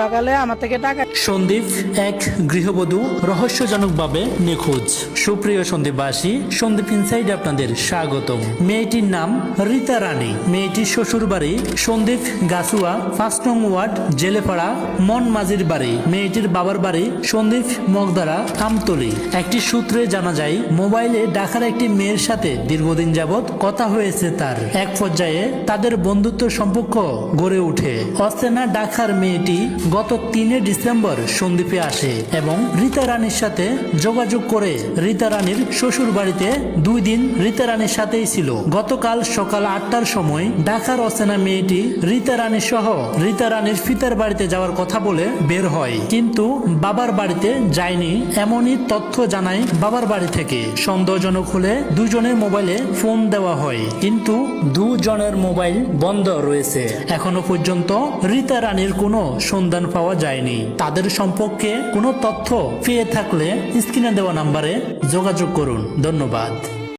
সকালে আমার থেকে টাকা সন্দীপ, এক গৃহবধূ রহস্যজনকভাবে নিখোঁজ। সুপ্রিয় সন্দীপবাসী, সন্দীপ ইনসাইড আপনাদের স্বাগতম। মেয়েটির নাম রীতা রানী। মেয়েটির শ্বশুর বাড়ি সন্দীপ গাছুয়া, ফার্স্ট নং ওয়ার্ড, জেলেপাড়া মন মাঝির বাড়ি। মেয়েটির বাবার বাড়ি সন্দীপ মগদারা আমতলি একটি সূত্রে জানা যায়, মোবাইলে ডাকার একটি মেয়ের সাথে দীর্ঘদিন যাবৎ কথা হয়েছে তার। এক পর্যায়ে তাদের বন্ধুত্ব সম্পর্ক গড়ে ওঠে। অস্তেনা ডাকার মেয়েটি গত তিনে ডিসেম্বর সন্দ্বীপে আসে এবং রীতা রানীর সাথে যোগাযোগ করে রীতা রানীর শ্বশুর বাড়িতে দুই দিন রীতা রানীর সাথেই ছিল। গতকাল সকাল আটটার সময় ঢাকার অচেনা মেয়েটি রীতা রানী সহ রীতা রানীর ফিতার বাড়িতে যাওয়ার কথা বলে বের হয়। কিন্তু বাবার বাড়িতে যায়নি এমনই তথ্য জানায় বাবার বাড়ি থেকে। সন্দেহজনক হলে দুজনের মোবাইলে ফোন দেওয়া হয়। কিন্তু দুজনের মোবাইল বন্ধ রয়েছে। এখনও পর্যন্ত রীতা রানীর কোনো সন্ধান পাওয়া যায়নি। তাদের সম্পর্কে কোনো তথ্য পেয়ে থাকলে স্ক্রিনে দেওয়া নাম্বারে যোগাযোগ করুন। ধন্যবাদ।